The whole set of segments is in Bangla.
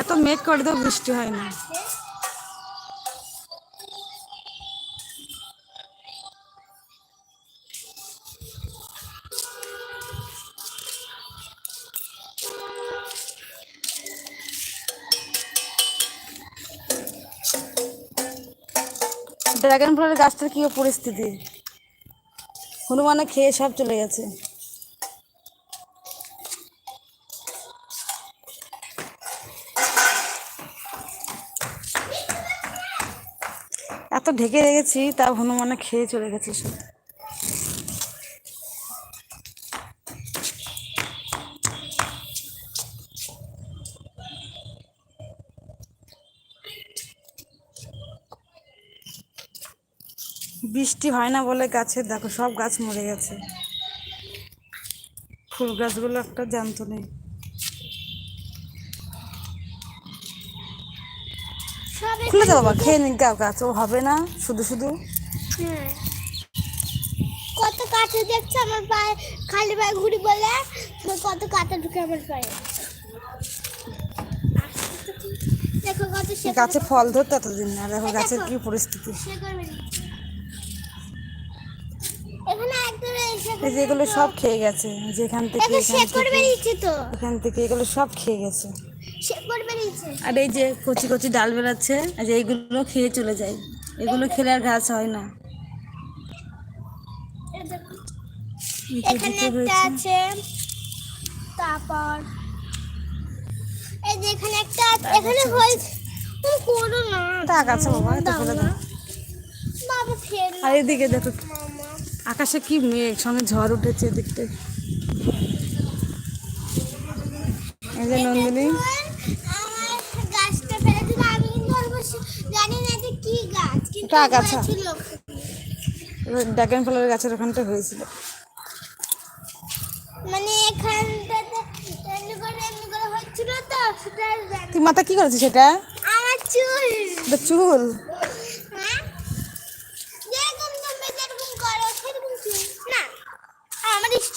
এত মেঘ করে তো বৃষ্টি হয় না। ড্রাগন ফলের গাছটার কি পরিস্থিতি? হনুমানে খেয়ে সব চলে গেছে। এত ঢেকে রেখেছি, তা হনুমানে খেয়ে চলে গেছে সব বৃষ্টি হয় না বলে গাছের, দেখো সব গাছ মরে গেছে। ফুল গাছগুলো একটা জ্যান্ত নেই। খুলে দাও বাবা খেয়ে নিক গাও গাছ ও হবে না শুধু শুধু। হ্যাঁ। কত কাঁচা দেখছে আমার পায়ে খালি পায়ে ঘুরি বলে? কত কাঁচা ঢুকে আমার পায়ে? দেখো কত গাছে ফল ধরতে এতদিন না দেখো গাছের কি পরিস্থিতি? এই যে এগুলো সব খেয়ে গেছে যেখান থেকে এখান থেকে এগুলো সব খেয়ে গেছে। আর এই যে কচি কচি ডাল বেড়াচ্ছে আর যে এইগুলো খেয়ে চলে যায়। এগুলো খেলে আর গাছ হয় না। এই দেখো। নিচে এখানে একটা আছে তারপর এই যে এখানে একটা এখানে হয়েছে। করো না টাক আছে বাবা এত দাও দাও বাবা ফেল আর এদিকে দেখো আকাশে কি মেঘ সঙ্গে ঝড় উঠেছে এদিকটা এই যে নন্দিনী। এটা আগাছা। ড্রাগন ফলের গাছের ওখানটা হয়েছিল। মানে এখানটাতে এমনি করে এমনি করে হচ্ছিল তো সেটা তুই মাথা কি করেছিস সেটা? আমার চুল। এটা চুল?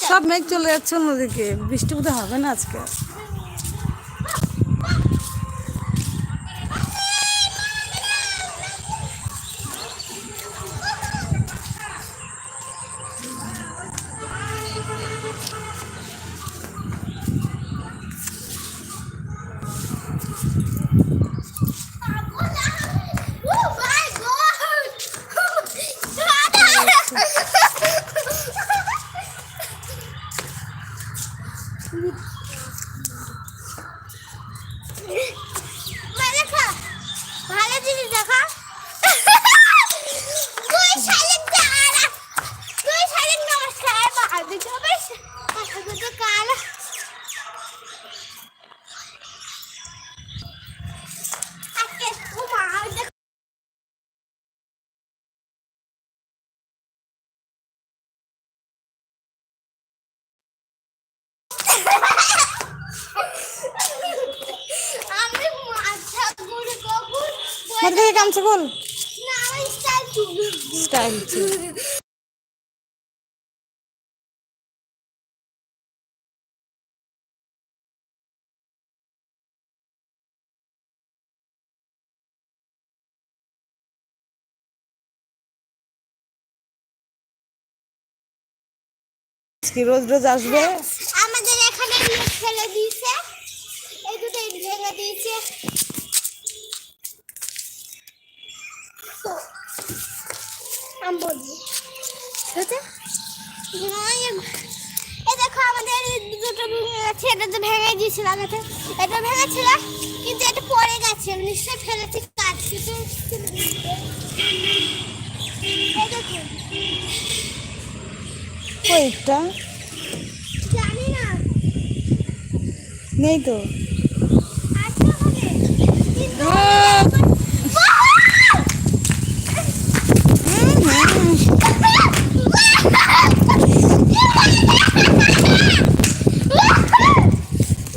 সব মেঘ চলে যাচ্ছে অন্যদিকে। বৃষ্টি বোধহয় হবে না আজকে। ভালো জিনিস দেখা। তুই শালিক আর। তুই শালিক, নমস্কার বাবি যাবে তো কাল। আজকে ও মা দেখ আমি মাথা ঘুরে কখন থেকে কামছে বল। আমার স্টাইল চুল। কি রোজ রোজ আসবে। আমাদের এখানে ফেলে দিয়েছে। এই দুটো ভেঙে দিয়েছে। আমি বলছি হয়েছে নয়, এ দেখো আমাদের দুটো ভেঙে গেছে এটা তো ভেঙে দিয়েছিল আগে এটা ভেঙেছিল কিন্তু এটা পড়ে গেছে নিশ্চয়ই ফেলেছি কাজ কিন্তু কয়েকটা জানি না। নেই তো আসতে হবে কিন্তু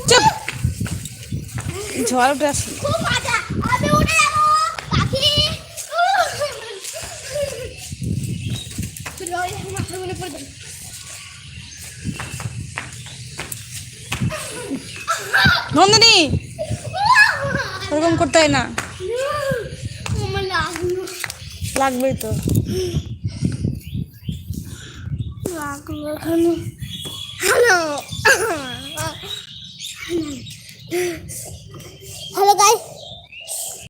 চুপ ঝড় উঠে আসে খুব মজা আমি উঠে যাব পাখি। লরি মাথার পড়ে নন্দিনী ওরকম করতে হয় না। লাগবেই তো। হ্যালো। Hello guys